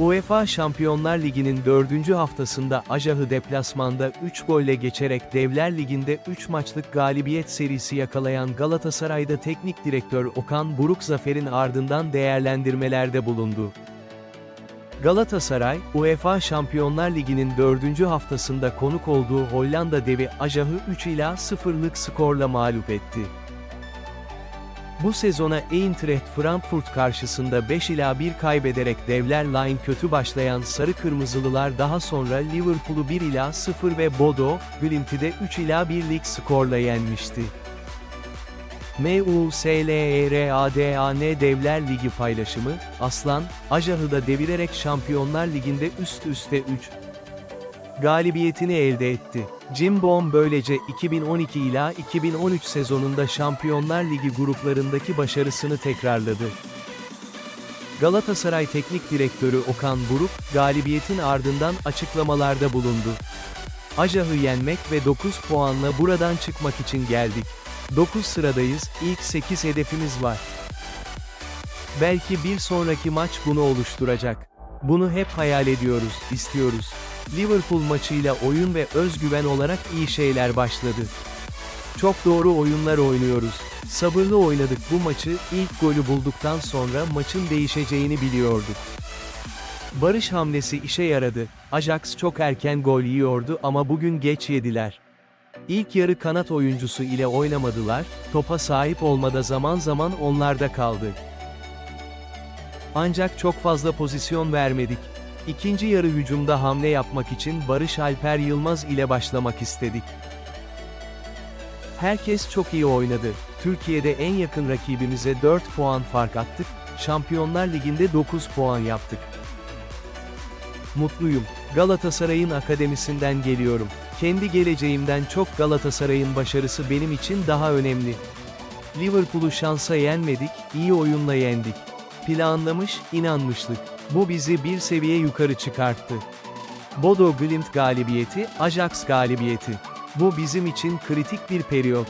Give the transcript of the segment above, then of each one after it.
UEFA Şampiyonlar Ligi'nin 4. haftasında Ajah'ı deplasmanda 3 golle geçerek Devler Ligi'nde 3 maçlık galibiyet serisi yakalayan Galatasaray'da teknik direktör Okan Buruk zaferin ardından değerlendirmelerde bulundu. Galatasaray, UEFA Şampiyonlar Ligi'nin 4. haftasında konuk olduğu Hollanda devi Ajah'ı 3 ila 0'lık skorla mağlup etti. Bu sezona Eintracht Frankfurt karşısında 5 ila 1 kaybederek Devler Line kötü başlayan Sarı Kırmızılılar daha sonra Liverpool'u 1 ila 0 ve Bodo, Glimt'i de 3 ila 1'lik skorla yenmişti. MUSLERADAN Devler Ligi paylaşımı, Aslan, Ajah'ı da devirerek Şampiyonlar Ligi'nde üst üste 3 galibiyetini elde etti. Jim Bohm böylece 2012 ila 2013 sezonunda Şampiyonlar Ligi gruplarındaki başarısını tekrarladı. Galatasaray Teknik Direktörü Okan Buruk, galibiyetin ardından açıklamalarda bulundu. Ajah'ı yenmek ve 9 puanla buradan çıkmak için geldik. 9 sıradayız, ilk 8 hedefimiz var. Belki bir sonraki maç bunu oluşturacak. Bunu hep hayal ediyoruz, istiyoruz. Liverpool maçıyla oyun ve özgüven olarak iyi şeyler başladı. Çok doğru oyunlar oynuyoruz. Sabırlı oynadık bu maçı, ilk golü bulduktan sonra maçın değişeceğini biliyorduk. Barış hamlesi işe yaradı. Ajax çok erken gol yiyordu ama bugün geç yediler. İlk yarı kanat oyuncusu ile oynamadılar, topa sahip olmada zaman zaman onlarda kaldı. Ancak çok fazla pozisyon vermedik. İkinci yarı hücumda hamle yapmak için Barış Alper Yılmaz ile başlamak istedik. Herkes çok iyi oynadı. Türkiye'de en yakın rakibimize 4 puan fark attık, Şampiyonlar Ligi'nde 9 puan yaptık. Mutluyum. Galatasaray'ın akademisinden geliyorum. Kendi geleceğimden çok Galatasaray'ın başarısı benim için daha önemli. Liverpool'u şansa yenmedik, iyi oyunla yendik. Planlamış, inanmışlık. Bu bizi bir seviye yukarı çıkarttı. Bodo Glimt galibiyeti, Ajax galibiyeti. Bu bizim için kritik bir periyot.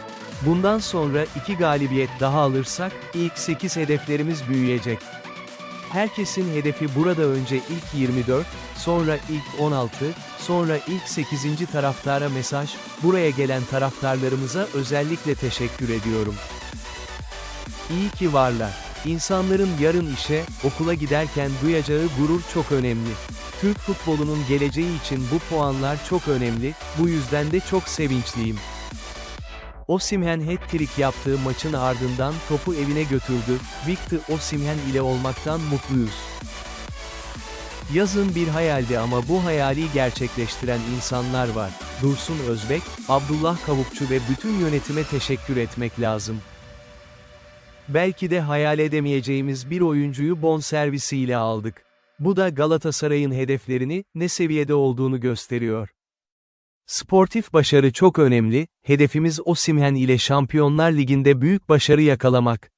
Bundan sonra iki galibiyet daha alırsak, ilk 8 hedeflerimiz büyüyecek. Herkesin hedefi burada önce ilk 24, sonra ilk 16, sonra ilk 8. taraftara mesaj, buraya gelen taraftarlarımıza özellikle teşekkür ediyorum. İyi ki varlar. İnsanların yarın işe, okula giderken duyacağı gurur çok önemli. Türk futbolunun geleceği için bu puanlar çok önemli, bu yüzden de çok sevinçliyim. Osimhen hat-trick yaptığı maçın ardından topu evine götürdü, Victor Osimhen ile olmaktan mutluyuz. Yazın bir hayaldi ama bu hayali gerçekleştiren insanlar var. Dursun Özbek, Abdullah Kavukçu ve bütün yönetime teşekkür etmek lazım. Belki de hayal edemeyeceğimiz bir oyuncuyu bonservisiyle aldık. Bu da Galatasaray'ın hedeflerini, ne seviyede olduğunu gösteriyor. Sportif başarı çok önemli, hedefimiz Osimhen ile Şampiyonlar Ligi'nde büyük başarı yakalamak.